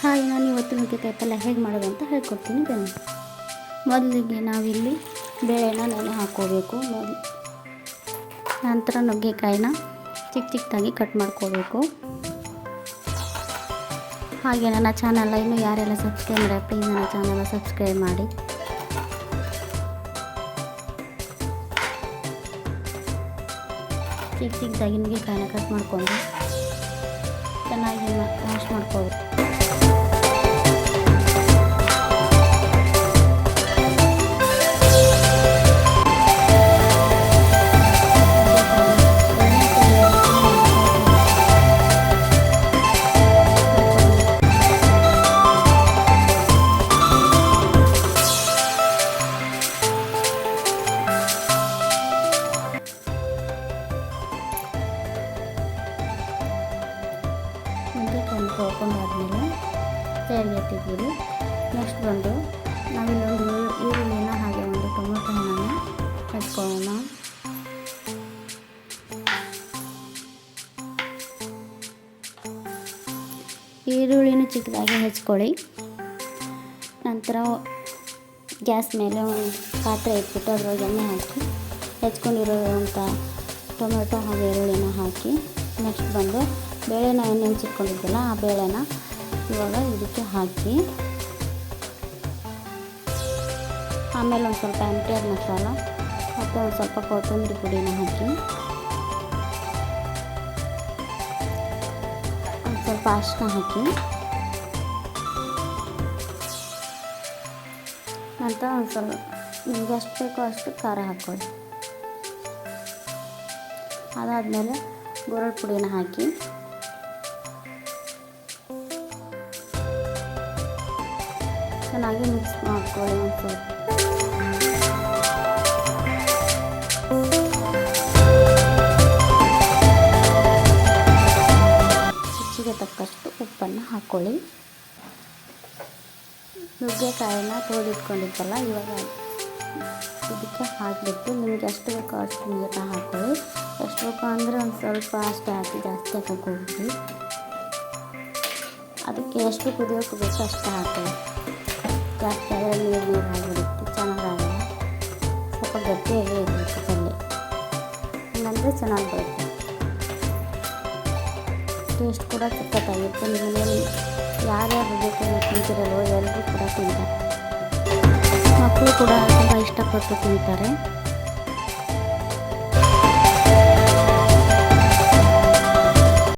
Hi, ನಾನು ಇವತ್ತು ನುಗ್ಗೆಕಾಯಿ ಪಲ್ಯ ಹೇಗೆ ಮಾಡೋದು ಅಂತ ಹೇಳ್ಕೊಡ್ತೀನಿ. ಬನ್ನಿ. ಮೊದಲಿಗೆ ನಾವಿಲ್ಲಿ ಬೇಳೆನ ನೆನೆ ಹಾಕ್ಕೋಬೇಕು. ಮೊದಲು ನಂತರ ನುಗ್ಗೆಕಾಯಿನ ಚಿಕ್ಕ ಚಿಕ್ಕದಾಗಿ ಕಟ್ ಮಾಡ್ಕೋಬೇಕು. ಹಾಗೆ ನನ್ನ ಚಾನಲ್ ಇನ್ನು ಯಾರೆಲ್ಲ ಸಬ್ಸ್ಕ್ರೈಬ್ ಮಾಡಿ ಪ್ಲೀಸ್ ನನ್ನ ಚಾನಲ್ ಸಬ್ಸ್ಕ್ರೈಬ್ ಮಾಡಿ. ಚಿಕ್ಕ ಚಿಕ್ಕದಾಗಿ ನುಗ್ಗೆಕಾಯಿನ ಕಟ್ ಮಾಡ್ಕೊಂಡು ಚೆನ್ನಾಗಿ ವಾಶ್ ಮಾಡ್ಕೋಬೇಕು. ನುಗ್ಗೆಕಾಯಿ ತೊಳ್ಕೊಂಡಾದ್ಮೇಲೆ ಸೈಡ್ಗೆ ಎತ್ತಿದ್ದೀವಿ. ನೆಕ್ಸ್ಟ್ ಬಂದು ನಾವಿಲ್ಲೊಂದು ಈರು- ಈರುಳ್ಳಿನ ಹಾಗೆ ಒಂದು ಟೊಮೊಟೊ ಹಣ್ಣನ್ನು ಹೆಚ್ಕೊಳ್ಳೋಣ ಈರುಳ್ಳಿನ ಚಿಕ್ಕದಾಗಿ ಹೆಚ್ಕೊಳ್ಳಿ. ನಂತರ ಗ್ಯಾಸ್ ಮೇಲೆ ಒಂದು ಪಾತ್ರೆ ಇಟ್ಬಿಟ್ಟು ಅದ್ರೊಳಗೆ ಎಣ್ಣೆ ಹಾಕಿ ಹೆಚ್ಕೊಂಡಿರೋಂಥ ಟೊಮೆಟೊ ಹಾಗೆ ಈರುಳ್ಳಿನ ಹಾಕಿ, ನೆಕ್ಸ್ಟ್ ಬಂದು ಬೇಳೆನ ನೆನೆಸಿಟ್ಕೊಂಡಿದ್ದಲ್ಲ ಆ ಬೇಳೆನ ಇವಾಗ ಇದಕ್ಕೆ ಹಾಕಿ ಆಮೇಲೆ ಒಂದು ಸ್ವಲ್ಪ ಆರ್ ಮಸಾಲ ಮತ್ತು ಒಂದು ಸ್ವಲ್ಪ ಕೊತ್ತಂಬರಿ ಪುಡಿನ ಹಾಕಿ ಒಂದು ಸ್ವಲ್ಪ ಅರಿಶಿನ ಹಾಕಿ ನಂತರ ಒಂದು ಸ್ವಲ್ಪ ನಿಮ್ಗೆ ಎಷ್ಟು ಬೇಕೋ ಅಷ್ಟು ಖಾರ ಹಾಕ್ಕೊಳ್ಳಿ. ಅದಾದಮೇಲೆ ಗೋರಳ್ ಪುಡಿನ ಹಾಕಿ ಚೆನ್ನಾಗಿ ಮಿಕ್ಸ್ ಮಾಡ್ಕೊಳ್ಳಿ ಒಂದು ರುಚಿಗೆ ತಕ್ಕಷ್ಟು ಉಪ್ಪನ್ನು ಹಾಕ್ಕೊಳ್ಳಿ ನುಗ್ಗೆಕಾಯಿನ ತೋಡಿಟ್ಕೊಂಡಿದ್ದಲ್ಲ ಇವಾಗ ಇದಕ್ಕೆ ಹಾಕಿಬಿಟ್ಟು ನಿಮ್ಗೆ ಎಷ್ಟು ಬೇಕೋ ಅಷ್ಟು ನೀರನ್ನ ಹಾಕ್ಕೊಳ್ಳಿ ಎಷ್ಟು ಬೇಕೋ ಅಂದರೆ ಒಂದು ಸ್ವಲ್ಪ ಅಷ್ಟೇ ಹಾಕಿ, ಜಾಸ್ತಿ ಹಾಕೋಗ್ಬಿಡಿ ಅದಕ್ಕೆ ಎಷ್ಟು ಕುದಿಯೋಕೆ ಬೇಕೋ ಅಷ್ಟೇ ಹಾಕ್ಕೊಳ್ಳಿ ಜಾಸ್ತಿ ಆದರೆ ನೀರು ನೀರು ಆಗಿಬಿಡುತ್ತೆ ಸ್ವಲ್ಪ ಗಟ್ಟಿಯಾಗಿ ಇರಬೇಕು ಪಲ್ಯ ಇಲ್ಲಾಂದರೆ ಚೆನ್ನಾಗಿ ಬರುತ್ತೆ. ಟೇಸ್ಟ್ ಕೂಡ ಸಖತ್ತಾಗಿರುತ್ತೆ. ನಿಮ್ಮ ಮನೇಲಿ ಯಾರ್ಯಾರು ಬೇಕು ತಿಂತಿರಲ್ವೋ ಎಲ್ಲರೂ ಕೂಡ ತಿಂತಾರೆ. ಮಕ್ಕಳು ಕೂಡ ತುಂಬ ಇಷ್ಟಪಟ್ಟು ತಿಂತಾರೆ.